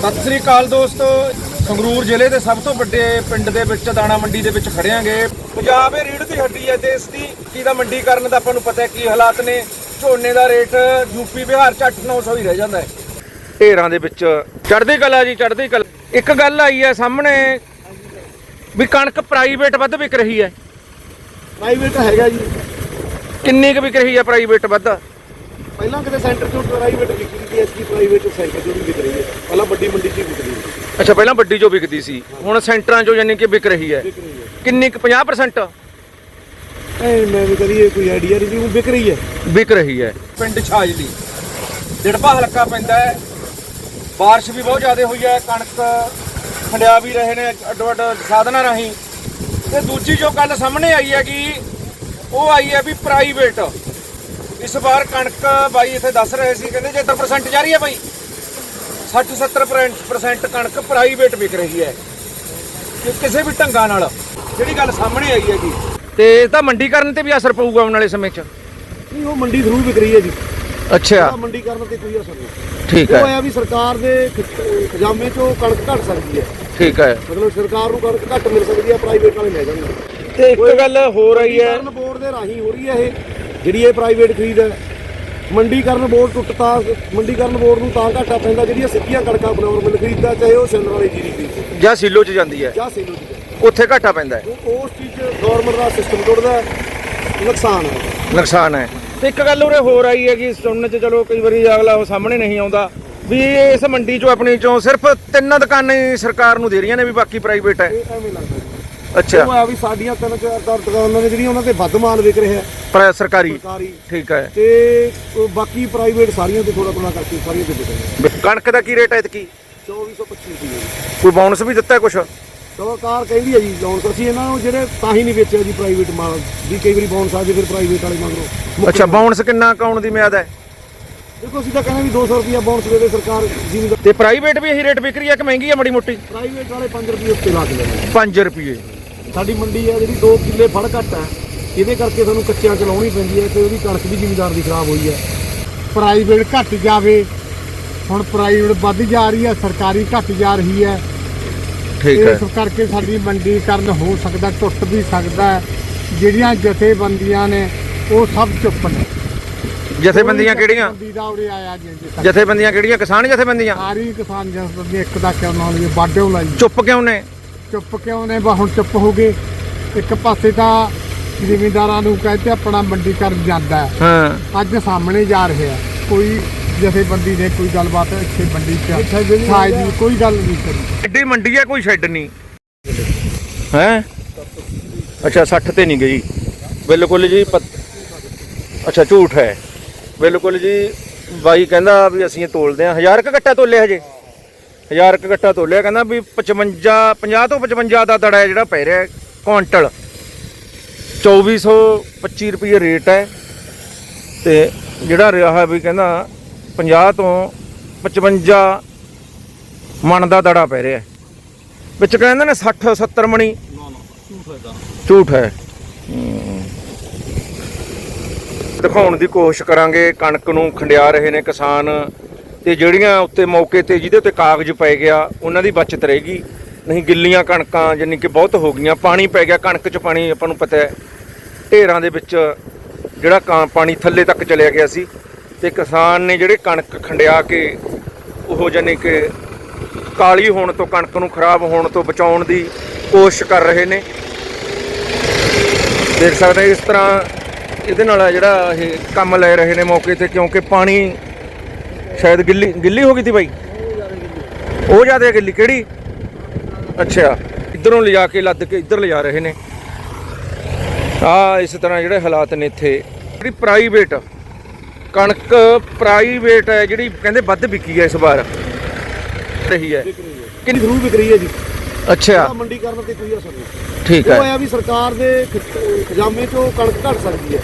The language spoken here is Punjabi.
ਸਤਿ ਸ੍ਰੀ ਅਕਾਲ ਦੋਸਤੋ। ਸੰਗਰੂਰ ਜ਼ਿਲ੍ਹੇ ਦੇ ਸਭ ਤੋਂ ਵੱਡੇ ਪਿੰਡ ਦੇ ਵਿੱਚ ਦਾਣਾ ਮੰਡੀ ਦੇ ਵਿੱਚ ਖੜਿਆਂਗੇ ਪੰਜਾਬ ਇਹ ਰੀੜ ਦੀ ਹੱਡੀ ਹੈ ਦੇਸ਼ ਦੀ। ਕੀ ਦਾ ਮੰਡੀਕਰਨ ਦਾ ਆਪਾਂ ਨੂੰ ਪਤਾ ਹੈ ਕੀ ਹਾਲਾਤ ਨੇ। ਝੋਨੇ ਦਾ ਰੇਟ ਯੂਪੀ ਬਿਹਾਰ ਚ 8-900 ਹੀ ਰਹਿ ਜਾਂਦਾ ਹੈ। ਢੇਰਾਂ ਦੇ ਵਿੱਚ ਚੜ੍ਹਦੀ ਕਲਾ ਜੀ ਚੜ੍ਹਦੀ ਕਲਾ। ਇੱਕ ਗੱਲ ਆਈ ਹੈ ਸਾਹਮਣੇ ਵੀ ਕਣਕ ਪ੍ਰਾਈਵੇਟ ਵੱਧ ਵਿਕ ਰਹੀ ਹੈ। ਪ੍ਰਾਈਵੇਟ ਹੈਗਾ ਜੀ। ਕਿੰਨੀ ਕੁ ਵਿਕ ਰਹੀ ਹੈ ਪ੍ਰਾਈਵੇਟ ਵੱਧ? ਪਹਿਲਾਂ ਕਿਤੇ ਸੈਂਟਰ ਚੋਂ ਪ੍ਰਾਈਵੇਟ ਵਿਕਦੀ ਸੀ ਐਸਕੀ ਪ੍ਰਾਈਵੇਟ ਸੈਂਟਰ ਚੋਂ ਵੀ ਵਿਕ ਰਹੀ ਹੈ। ਪਹਿਲਾਂ ਵੱਡੀ ਮੰਡੀ 'ਚ ਹੀ ਵਿਕਦੀ ਸੀ। ਅੱਛਾ ਪਹਿਲਾਂ ਵੱਡੀ ਜੋ ਵਿਕਦੀ ਸੀ। ਹੁਣ ਸੈਂਟਰਾਂ 'ਚੋਂ ਯਾਨੀ ਕਿ ਵਿਕ ਰਹੀ ਹੈ। ਵਿਕ ਰਹੀ ਹੈ। ਕਿੰਨੀ ਕੁ 50% ਐ ਮੈਂ ਵੀ ਕਰੀਏ ਕੋਈ ਆਈਡੀਆ ਨਹੀਂ ਵੀ ਉਹ ਵਿਕ ਰਹੀ ਹੈ। ਵਿਕ ਰਹੀ ਹੈ। ਪਿੰਡ ਛਾਜਲੀ। ਡਿੜਪਾ ਹਲਕਾ ਪੈਂਦਾ ਹੈ। ਬਾਰਿਸ਼ ਵੀ ਬਹੁਤ ਜ਼ਿਆਦਾ ਹੋਈ ਹੈ ਕਣਕ ਖੰਡਿਆ ਵੀ ਰਹੇ ਨੇ ਅੱਡੋ ਅੱਡ ਸਾਧਨਾਂ ਰਾਹੀਂ। ਤੇ ਦੂਜੀ ਜੋ ਗੱਲ ਸਾਹਮਣੇ ਆਈ ਹੈ ਕਿ ਉਹ ਆਈ ਹੈ ਵੀ ਪ੍ਰਾਈਵੇਟ ਇਸ ਵਾਰ ਕਣਕ ਬਾਈ ਇੱਥੇ ਦੱਸ ਰਹੇ ਸੀ ਕਹਿੰਦੇ ਜੇ 70% ਜਾ ਰਹੀ ਹੈ ਬਾਈ। 60 70% ਕਣਕ ਪ੍ਰਾਈਵੇਟ ਵਿਕ ਰਹੀ ਹੈ। ਕਿ ਕਿਸੇ ਵੀ ਢੰਗਾਂ ਨਾਲ ਜਿਹੜੀ ਗੱਲ ਸਾਹਮਣੇ ਆਈ ਹੈ ਜੀ। ਤੇ ਇਹ ਤਾਂ ਮੰਡੀਕਰਨ ਤੇ ਵੀ ਅਸਰ ਪਊਗਾ ਆਉਣ ਵਾਲੇ ਸਮੇਂ 'ਚ? ਨਹੀਂ ਉਹ ਮੰਡੀ ਥਰੂ ਵਿਕ ਰਹੀ ਹੈ ਜੀ। ਅੱਛਾ। ਮੰਡੀ ਕਰਨ ਤੇ ਕੋਈ ਅਸਰ ਨਹੀਂ। ਠੀਕ ਉਹ ਹੈ ਆਇਆ ਵੀ ਸਰਕਾਰ ਦੇ ਖ- ਖਜ਼ਾਨੇ 'ਚੋਂ ਕਣਕ ਘਟ ਸਕਦੀ ਹੈ। ਠੀਕ ਹੈ। ਮਤਲਬ ਸਰਕਾਰ ਨੂੰ ਕਣਕ ਘੱਟ ਮਿਲ ਸਕਦੀ ਹੈ ਪ੍ਰਾਈਵੇਟ ਵਾਲੇ ਲੈ ਜਾਣਗੇ। ਤੇ ਇੱਕ ਗੱਲ ਹੋ। ਰਹੀ ਹੈ ਬੋਰਡ ਦੇ ਰਾਹੀਂ ਹੋ ਰਹੀ ਹੈ ਇਹ। ਜਿਹੜੀ ਇਹ ਪ੍ਰਾਈਵੇਟ ਖਰੀਦ ਹੈ ਮੰਡੀਕਰਨ ਬੋਰਡ ਟੁੱਟਤਾ ਮੰਡੀਕਰਨ ਬੋਰਡ ਨੂੰ ਤਾਂ ਘਾਟਾ ਪੈਂਦਾ ਜਿਹੜੀਆਂ ਸਿੱਧੀਆਂ ਕਣਕਾਂ ਬਨੌਰ ਮਿਲ ਖਰੀਦਦਾ ਚਾਹੇ ਉਹ ਛੰਨ ਵਾਲੀ ਜੀਰੀ ਖਰੀਦਦਾ ਜਾਂ ਸੀਲੋ 'ਚ ਜਾਂਦੀ ਹੈ। ਜਾਂ ਸੇਲੋ ਦੀ ਉੱਥੇ ਘਾਟਾ ਪੈਂਦਾ ਹੈ। ਉਸ ਚੀਜ਼ 'ਚ ਗਵਰਨਮੈਂਟ ਦਾ ਸਿਸਟਮ ਟੁੱਟਦਾ ਹੈ, ਨੁਕਸਾਨ ਹੈ। ਨੁਕਸਾਨ ਹੈ। ਤੇ ਇੱਕ ਗੱਲ ਉਰੇ ਹੋ ਰਹੀ ਹੈ ਕਿ ਸੁਣਨ 'ਚ ਚਲੋ ਕਈ ਵਾਰੀ ਅਗਲਾ ਉਹ ਸਾਹਮਣੇ ਨਹੀਂ ਆਉਂਦਾ ਵੀ ਇਸ ਮੰਡੀ 'ਚੋਂ ਆਪਣੀ 'ਚੋਂ ਸਿਰਫ ਤਿੰਨ ਦੁਕਾਨਾਂ ਹੀ ਸਰਕਾਰ ਨੂੰ ਦੇ ਰਹੀਆਂ ਨੇ ਵੀ ਬਾਕੀ ਪ੍ਰਾਈਵੇਟ ਹੈ। ਇਹ ਐਵੇਂ ਲੱਗਦਾ। ਅੱਛਾ। ਉਹ ਆ ਵੀ ਸਾਡੀਆਂ ਤਿੰਨ ਚਾਰ ਚਾਰ ਦੁਕਾਨਾਂ ਨੇ ਜਿਹੜੀਆਂ ਉਹਨਾਂ ਤੇ ਵੱਧ ਮਾਲ ਵਿਕ ਰਿਹਾ ਹੈ, ਪਰ ਸਰਕਾਰੀ। ਸਰਕਾਰੀ। ਠੀਕ ਹੈ। ਤੇ ਉਹ ਬਾਕੀ ਪ੍ਰਾਈਵੇਟ ਸਾਰੀਆਂ ਤੇ ਥੋੜਾ ਥੋੜਾ ਕਰਕੇ ਸਾਰੀਆਂ ਤੇ ਵਿਕ ਰਿਹਾ ਕਣਕ ਦਾ ਕੀ ਰੇਟ ਹੈ ਇਤਕੀ? 2425 ਰੁਪਏ ਜੀ। ਕੋਈ ਬੋਨਸ ਵੀ ਦਿੱਤਾ ਕੁਛ? ਚਲੋ ਕਾਰ ਕਹਿੰਦੀ ਹੈ ਜੀ ਲੋਨ ਅਸੀਂ ਇਹਨਾਂ ਨੂੰ ਜਿਹੜੇ ਤਾਂ ਹੀ ਨਹੀਂ ਵੇਚਿਆ ਜੀ ਪ੍ਰਾਈਵੇਟ ਮਾਲ ਵੀ ਕਈ ਵਾਰੀ ਬੌਂਸ ਆ ਜੇ ਫਿਰ ਪ੍ਰਾਈਵੇਟ ਵਾਲੇ ਮੰਗਰੋ। ਅੱਛਾ ਬੋਨਸ ਕਿੰਨਾ ਕਾਉਣ ਦੀ ਮਿਆਦ ਹੈ? ਦੇਖੋ ਅਸੀਂ ਤਾਂ ਕਹਿੰਦੇ ਵੀ 200 ਰੁਪਿਆ ਬੌਂਸ ਦੇ ਦੇ ਸਰਕਾਰ ਜਿਵੇਂ ਤੇ ਪ੍ਰਾਈਵੇਟ ਵੀ ਇਹੀ ਰੇਟ ਵਿਕ ਰਹੀ ਹੈ ਕਿ ਮਹਿੰਗੀ ਹੈ ਮੜੀ ਮੋਟੀ? ਪ੍ਰਾਈਵੇਟ ਵਾਲੇ 5 ਰੁਪਏ ਉੱਤੇ ਲਾ ਕੇ ਲੈਂਦੇ 5 ਰੁਪਏ। ਸਾਡੀ ਮੰਡੀ ਆ ਜਿਹੜੀ 2 ਕਿੱਲੇ ਫੜ ਘੱਟ ਹੈ ਇਹਦੇ ਕਰਕੇ ਸਾਨੂੰ ਕੱਚਿਆਂ ਚ ਲਾਉਣੀ ਪੈਂਦੀ ਹੈ ਤੇ ਉਹਦੀ ਕਣਕ ਵੀ ਜ਼ਿਮੀਦਾਰ ਦੀ ਖਰਾਬ ਹੋਈ ਹੈ ਪ੍ਰਾਈਵੇਟ ਘਟ ਜਾਵੇ। ਹੁਣ ਪ੍ਰਾਈਵੇਟ ਵੱਧ ਜਾ ਰਹੀ ਹੈ ਸਰਕਾਰੀ ਘਟ ਜਾ ਰਹੀ ਹੈ ਠੀਕ ਹੈ ਇਸ ਕਰਕੇ ਸਾਡੀ ਮੰਡੀਕਰਨ ਹੋ ਸਕਦਾ ਟੁੱਟ ਵੀ ਸਕਦਾ। ਜਿਹੜੀਆਂ ਜਥੇਬੰਦੀਆਂ ਨੇ ਉਹ ਸਭ ਚੁੱਪ ਨੇ। ਜਥੇਬੰਦੀਆਂ ਕਿਹੜੀਆਂ। ਜਥੇਬੰਦੀਆਂ ਕਿਹੜੀਆਂ? ਕਿਸਾਨ ਜਥੇਬੰਦੀਆਂ? ਸਾਰੀ ਕਿਸਾਨ ਜਥੇਬੰਦੀ ਇੱਕ ਦਾ ਕਿਉਂ ਨਾਲ ਇਹ ਬਾਡਿਓ ਲਾਈ? ਚੁੱਪ ਕਿਉਂ ਨੇ? ਚੁੱਪ ਕਿਉਂ ਨੇ? ਬਾ ਹੁਣ ਚੁੱਪ ਹੋ ਗਏ। ਇੱਕ ਪਾਸੇ ਤਾਂ ਜ਼ਿਮੀਂਦਾਰਾਂ ਨੂੰ ਕਹਿੰਦੇ ਆਪਣਾ ਮੰਡੀਕਰਨ ਜਾਂਦਾ ਹੈ। ਹਾਂ। ਅੱਜ ਸਾਹਮਣੇ ਜਾ ਰਿਹਾ ਕੋਈ ਜਥੇਬੰਦੀ ਨੇ ਕੋਈ ਗੱਲਬਾਤ ਇੱਥੇ ਮੰਡੀ ਚ ਸਾਜ ਦੀ ਕੋਈ ਗੱਲ ਨਹੀਂ ਕਰੀ। ਐਡੀ ਮੰਡੀ ਹੈ ਕੋਈ ਸ਼ੈੱਡ ਨਹੀਂ। ਹੈ? ਅੱਛਾ 60 ਤੇ ਨਹੀਂ ਗਈ। ਬਿਲਕੁਲ ਜੀ ਪਤ- ਅੱਛਾ ਝੂਠ ਹੈ। ਬਿਲਕੁਲ ਜੀ ਬਾਈ ਕਹਿੰਦਾ ਵੀ ਅਸੀਂ ਇਹ ਤੋਲਦੇ ਆ ਹਜ਼ਾਰ ਕ ਤੋਲਿਆ ਹਜੇ। ਹਜ਼ਾਰ ਕ ਗੱਟਾ ਤੋਲਿਆ ਕਹਿੰਦਾ ਵੀ 55 50 ਤੋਂ 55 ਦਾ ਦੜਾ ਜਿਹੜਾ ਪੈ ਰਿਹਾ ਹੈ, ਕੁਆਂਟਲ। 2425 ਰੁਪਏ ਰੇਟ ਹੈ ਤੇ ਜਿਹੜਾ ਰਿਹਾ ਵੀ ਕਹਿੰਦਾ 50 ਤੋਂ 55 ਮਣ ਦਾ ਦੜਾ ਪੈ ਰਿਹਾ ਵਿੱਚ ਕਹਿੰਦੇ ਨੇ 60 70 ਮਣੀ। ਝੂਠ ਹੈ। ਦਿਖਾਉਣ ਦੀ ਕੋਸ਼ਿਸ਼ ਕਰਾਂਗੇ ਕਣਕ ਨੂੰ ਖੰਡਿਆ ਰਹੇ ਨੇ ਕਿਸਾਨ। ਤੇ ਜਿਹੜੀਆਂ ਉੱਤੇ ਮੌਕੇ ਤੇ ਜਿਹਦੇ ਉੱਤੇ ਕਾਗਜ਼ ਪੈ ਗਿਆ, ਉਹਨਾਂ ਦੀ ਬਚਤ ਰਹੇਗੀ ਨਹੀਂ, ਗਿੱਲੀਆਂ ਕਣਕਾਂ ਜਾਨੀ ਕਿ ਬਹੁਤ ਹੋ ਗਈਆਂ। ਪਾਣੀ ਪੈ ਗਿਆ, ਕਣਕ 'ਚ ਪਾਣੀ ਆਪਾਂ ਨੂੰ ਪਤਾ ਹੈ। ਢੇਰਾਂ ਦੇ ਵਿੱਚ ਜਿਹੜਾ ਕਾਂ ਪਾਣੀ ਥੱਲੇ ਤੱਕ ਚਲਿਆ ਗਿਆ ਸੀ ਤੇ ਕਿਸਾਨ ਨੇ ਜਿਹੜੇ ਕਣਕ ਖੰਡਿਆ ਕੇ ਉਹ ਜਾਨੀ ਕਿ ਕਾਲੀ ਹੋਣ ਤੋਂ, ਕਣਕ ਨੂੰ ਖਰਾਬ ਹੋਣ ਤੋਂ ਬਚਾਉਣ ਦੀ ਕੋਸ਼ਿਸ਼ ਕਰ ਰਹੇ ਨੇ। ਦੇਖ ਸਕਦੇ ਇਸ ਤਰ੍ਹਾਂ ਇਹਦੇ ਨਾਲ ਜਿਹੜਾ ਇਹ ਕੰਮ ਲੈ ਰਹੇ ਨੇ ਮੌਕੇ ਤੇ, ਕਿਉਂਕਿ ਪਾਣੀ ਸ਼ਾਇਦ ਗਿੱਲੀ ਗਿੱਲੀ ਹੋ ਗਈ ਸੀ ਬਾਈ? ਉਹ ਜ਼ਿਆਦਾ ਗਿੱਲੀ ਕਿਹੜੀ? ਅੱਛਾ ਇਧਰੋਂ ਲਿਜਾ ਕੇ ਲੱਦ ਕੇ ਇੱਧਰ ਲਿਜਾ ਰਹੇ ਨੇ। ਆ ਇਸ ਤਰ੍ਹਾਂ ਜਿਹੜੇ ਹਾਲਾਤ ਨੇ ਇੱਥੇ। ਜਿਹੜੀ ਪ੍ਰਾਈਵੇਟ ਕਣਕ ਪ੍ਰਾਈਵੇਟ ਹੈ ਜਿਹੜੀ ਕਹਿੰਦੇ ਵੱਧ ਵਿਕੀ ਹੈ ਇਸ ਵਾਰ। ਰਹੀ ਹੈ। ਕਿੰਨੀ ਥਰੂ ਵਿਕ ਰਹੀ ਹੈ ਜੀ। ਅੱਛਾ। ਮੰਡੀ ਕਰਨ ਤੇ ਕੋਈ ਅਸਰ ਨਹੀਂ। ਠੀਕ ਉਹ ਹੈ ਆਇਆ ਵੀ ਸਰਕਾਰ ਦੇ ਖਜ਼ਾਨੇ 'ਚੋਂ ਕਣਕ ਘਟ ਸਕਦੀ ਹੈ।